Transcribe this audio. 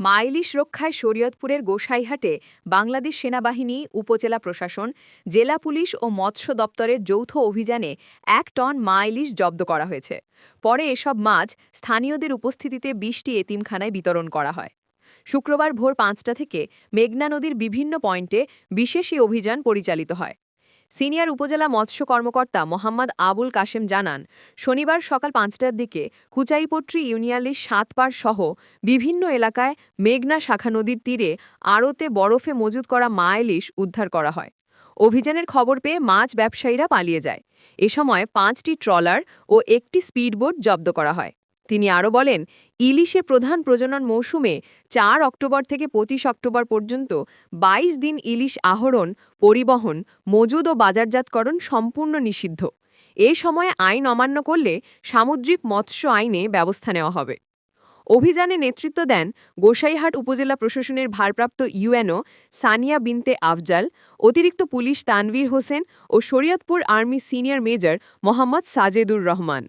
মাইলিশ রক্ষায় শরীয়তপুরের গোসাইহাটে বাংলাদেশ সেনাবাহিনী, উপজেলা প্রশাসন, জেলা পুলিশ ও মৎস্য দপ্তরের যৌথ অভিযানে এক টন মাইলিশ জব্দ করা হয়েছে। পরে এসব মাছ স্থানীয়দের উপস্থিতিতে বিশটি এতিমখানায় বিতরণ করা হয়। শুক্রবার ভোর পাঁচটা থেকে মেঘনা নদীর বিভিন্ন পয়েন্টে বিশেষ এই অভিযান পরিচালিত হয়। সিনিয়র উপজেলা মৎস্য কর্মকর্তা মোহাম্মদ আবুল কাশেম জানান, শনিবার সকাল পাঁচটার দিকে কুচাইপট্রি ইউনিয়নের সাতপাড় সহ বিভিন্ন এলাকায় মেঘনা শাখা নদীর তীরে আড়তে বরফে মজুত করা মা ইলিশ উদ্ধার করা হয়। অভিযানের খবর পেয়ে মাছ ব্যবসায়ীরা পালিয়ে যায়। এ সময় পাঁচটি ট্রলার ও একটি স্পিডবোট জব্দ করা হয়। তিনি আরও বলেন ইলিশের প্রধান প্রজনন মৌসুমে চার অক্টোবর থেকে পঁচিশ অক্টোবর পর্যন্ত ২২ দিন ইলিশ আহরণ, পরিবহন, মজুদ ও বাজারজাতকরণ সম্পূর্ণ নিষিদ্ধ। এ সময়ে আইন অমান্য করলে সামুদ্রিক মৎস্য আইনে ব্যবস্থা নেওয়া হবে। অভিযানে নেতৃত্ব দেন গোসাইহাট উপজেলা প্রশাসনের ভারপ্রাপ্ত ইউএনও সানিয়া বিনতে আফজাল, অতিরিক্ত পুলিশ তানভীর হোসেন ও Shariatpur army senior major Mohammad Sajedur Rahman.